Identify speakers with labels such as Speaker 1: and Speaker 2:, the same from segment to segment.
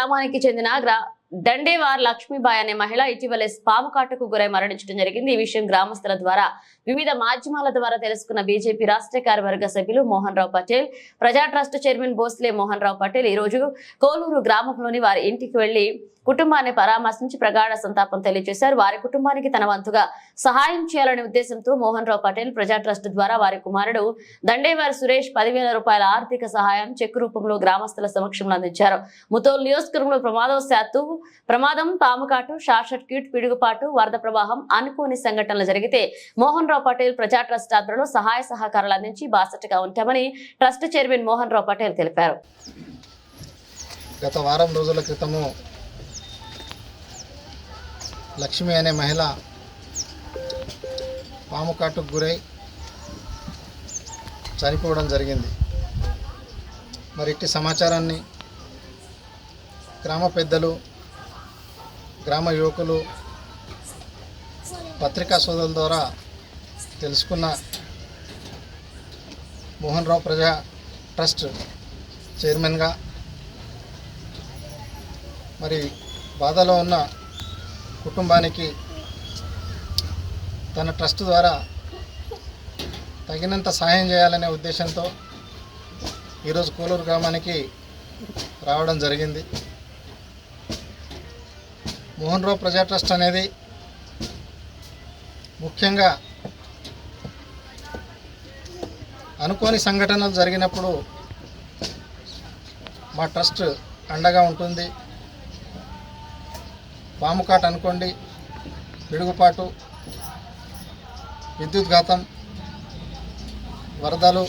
Speaker 1: గ్రామానికి చెందిన గ్రా దండేవార్ లక్ష్మీబాయ్ అనే మహిళ ఇటీవలే పాము కాటుకు గురై మరణించడం జరిగింది. ఈ విషయం గ్రామస్తుల ద్వారా వివిధ మాధ్యమాల ద్వారా తెలుసుకున్న బీజేపీ రాష్ట్ర కార్యవర్గ సభ్యులు మోహన్ రావు పటేల్ ప్రజా ట్రస్ట్ చైర్మన్ బోస్లే మోహన్ రావు పటేల్ ఈ రోజు కోలూరు గ్రామంలోని వారి ఇంటికి వెళ్ళి కుటుంబాన్ని పరామర్శించి ప్రగాఢ సంతాపం తెలియజేశారు. వారి కుటుంబానికి తన వంతుగా సహాయం చేయాలనే ఉద్దేశంతో మోహన్ రావు పటేల్ ప్రజా ట్రస్ట్ ద్వారా వారి కుమారుడు దండేవారి సురేష్ పదివేల రూపాయల ఆర్థిక సహాయం చెక్ రూపంలో గ్రామస్తుల సమక్షంలో అందించారు. ముతోల్ నియోజకవర్గంలో ప్రమాదవశాత్తు ప్రమాదం పాముకాటు షార్ట్ సర్క్యూట్ పిడుగుపాటు వరద ప్రవాహం అనుకోని సంఘటనలు జరిగితే మోహన్ రావు పటేల్ ప్రజా ట్రస్ట్ ఆధ్వర్యంలో సహాయ సహకారాలు అందించి బాసటగా ఉంటామని ట్రస్ట్ చైర్మన్ మోహన్ రావు పటేల్ తెలిపారు.
Speaker 2: గత వారం రోజుల క్రితము లక్ష్మి అనే మహిళ పాము కాటుకు గురై చనిపోవడం జరిగింది. మరి ఇట్టి సమాచారాన్ని గ్రామ పెద్దలు గ్రామ యువకులు పత్రికా సోదరుల ద్వారా తెలుసుకున్న మోహన్ రావు ప్రజా ట్రస్ట్ చైర్మన్గా మరి బాధలో ఉన్న కుటుంబానికి తన ట్రస్ట్ ద్వారా తగినంత సహాయం చేయాలనే ఉద్దేశంతో ఈరోజు కోలూరు గ్రామానికి రావడం జరిగింది. మోహన్ రావు ప్రజా ట్రస్ట్ అనేది ముఖ్యంగా అనుకోని సంఘటనలు జరిగినప్పుడు మా ట్రస్ట్ అండగా ఉంటుంది. పాముకాట అనుకోండి పిడుగుపాటు విద్యుత్ ఘాతం వరదలు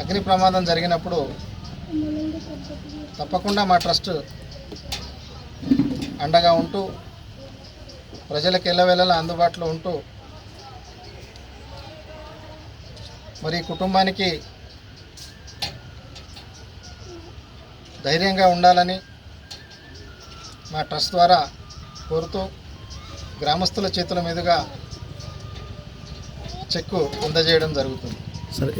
Speaker 2: అగ్ని ప్రమాదం జరిగినప్పుడు తప్పకుండా మా ట్రస్ట్ అండగా ఉంటూ ప్రజలకు ఎల్లవెల్లలా అందుబాటులో ఉంటూ మరి కుటుంబానికి ధైర్యంగా ఉండాలని మా ట్రస్ట్ ద్వారా కోరుతూ గ్రామస్తుల చేతుల మీదుగా చెక్కు అందజేయడం జరుగుతుంది.
Speaker 3: సరే